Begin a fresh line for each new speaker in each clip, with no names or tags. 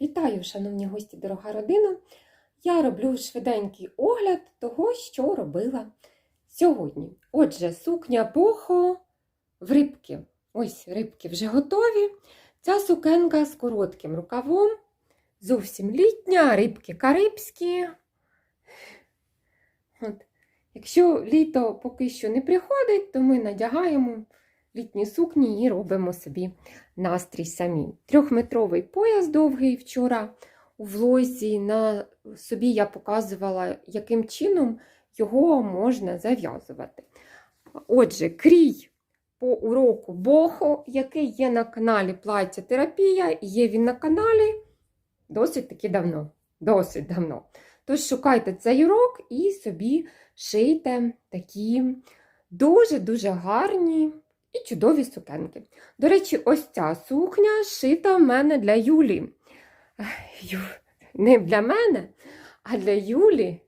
Вітаю, шановні гості, дорога родина. Я роблю швиденький огляд того, що робила сьогодні. Отже, сукня бохо в рибки. Ось рибки вже готові. Ця сукенка з коротким рукавом. Зовсім літня, рибки карибські. От. Якщо літо поки що не приходить, то ми надягаємо літні сукні і робимо собі настрій самі. Трьохметровий пояс довгий вчора у влозі на собі я показувала, яким чином його можна зав'язувати. Отже, крій по уроку Бохо, який є на каналі Плаття Терапія, є він на каналі досить таки давно. Досить давно. Тож шукайте цей урок і собі шийте такі дуже-дуже гарні і чудові сукенки. До речі, ось ця сукня шита в мене для Юлі. Не для мене, а для Юлі,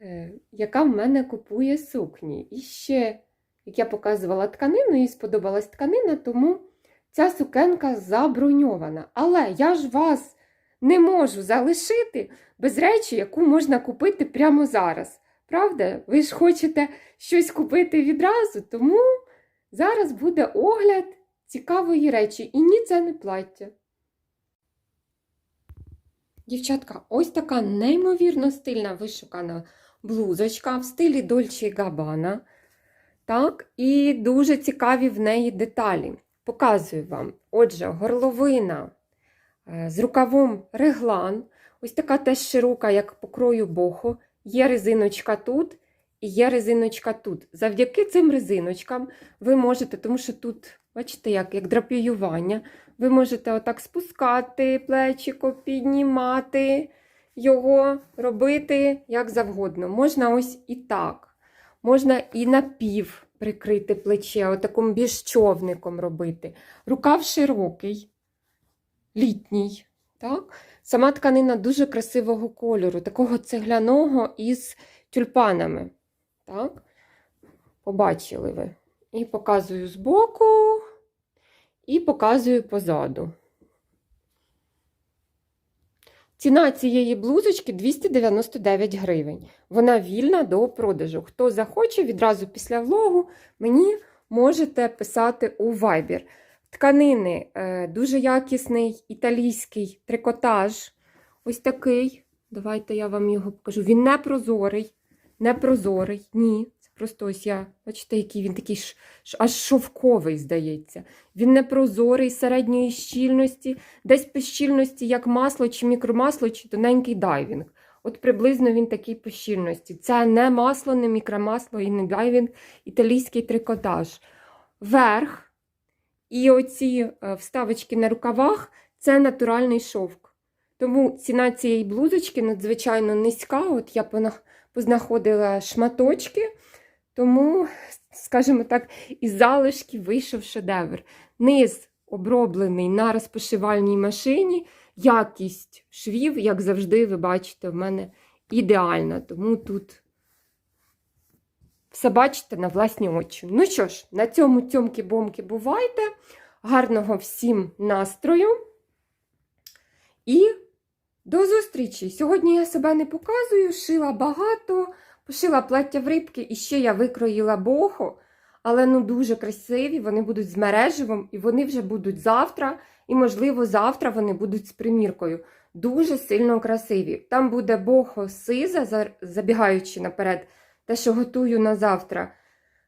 е, яка в мене купує сукні. І ще, як я показувала тканину, їй сподобалась тканина, тому ця сукенка заброньована. Але я ж вас не можу залишити без речі, яку можна купити прямо зараз. Правда? Ви ж хочете щось купити відразу, тому. Зараз буде огляд цікавої речі. І ні, це не плаття. Дівчатка, ось така неймовірно стильна вишукана блузочка в стилі Dolce Gabbana. Так, і дуже цікаві в неї деталі. Показую вам. Отже, горловина з рукавом реглан. Ось така теж широка, як по крою бохо. Є резиночка тут. Є резиночка тут. Завдяки цим резиночкам ви можете, тому що тут, бачите, як як драпіювання, ви можете отак спускати плечико, піднімати його, робити як завгодно. Можна ось і так. Можна і напів прикрити плече, отаким більш човником робити. Рукав широкий, літній. так? Сама тканина дуже красивого кольору, такого цегляного із тюльпанами. Так, побачили ви. І показую збоку, і показую позаду. Ціна цієї блузочки 299 гривень. Вона вільна до продажу. Хто захоче, відразу після влогу мені можете писати у Viber. Тканини е, дуже якісний італійський трикотаж. Ось такий. Давайте я вам його покажу. Він не прозорий не прозорий, ні. Це просто ось я, бачите, який він такий ш, аж шовковий, здається. Він не прозорий, середньої щільності, десь по щільності, як масло, чи мікромасло, чи тоненький дайвінг. От приблизно він такий по щільності. Це не масло, не мікромасло і не дайвінг, італійський трикотаж. Верх і оці е, вставочки на рукавах це натуральний шовк. Тому ціна цієї блузочки надзвичайно низька. От я познаходила шматочки, тому, скажімо так, із залишки вийшов шедевр. Низ оброблений на розпошивальній машині, якість швів, як завжди, ви бачите, в мене ідеальна. Тому тут все бачите на власні очі. Ну що ж, на цьому тьомки-бомки бувайте. Гарного всім настрою. І до зустрічі! Сьогодні я себе не показую, шила багато, пошила плаття в рибки і ще я викроїла бохо, але ну дуже красиві, вони будуть з мереживом, і вони вже будуть завтра, і, можливо, завтра вони будуть з приміркою. Дуже сильно красиві. Там буде бохо сиза, забігаючи наперед, те, що готую на завтра.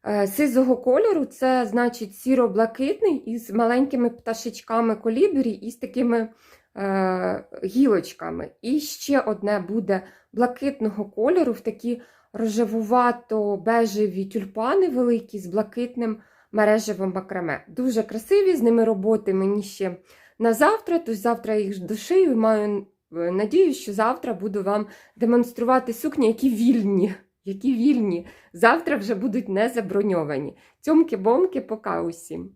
Е, сизого кольору це значить сіро-блакитний із маленькими пташечками колібрі і з такими гілочками. І ще одне буде блакитного кольору в такі рожевувато-бежеві тюльпани великі з блакитним мережевим макраме. Дуже красиві, з ними роботи мені ще на завтра, тож завтра їх дошию і маю е, надію, що завтра буду вам демонструвати сукні, які вільні. Які вільні, завтра вже будуть не заброньовані. Цьомки-бомки, пока усім.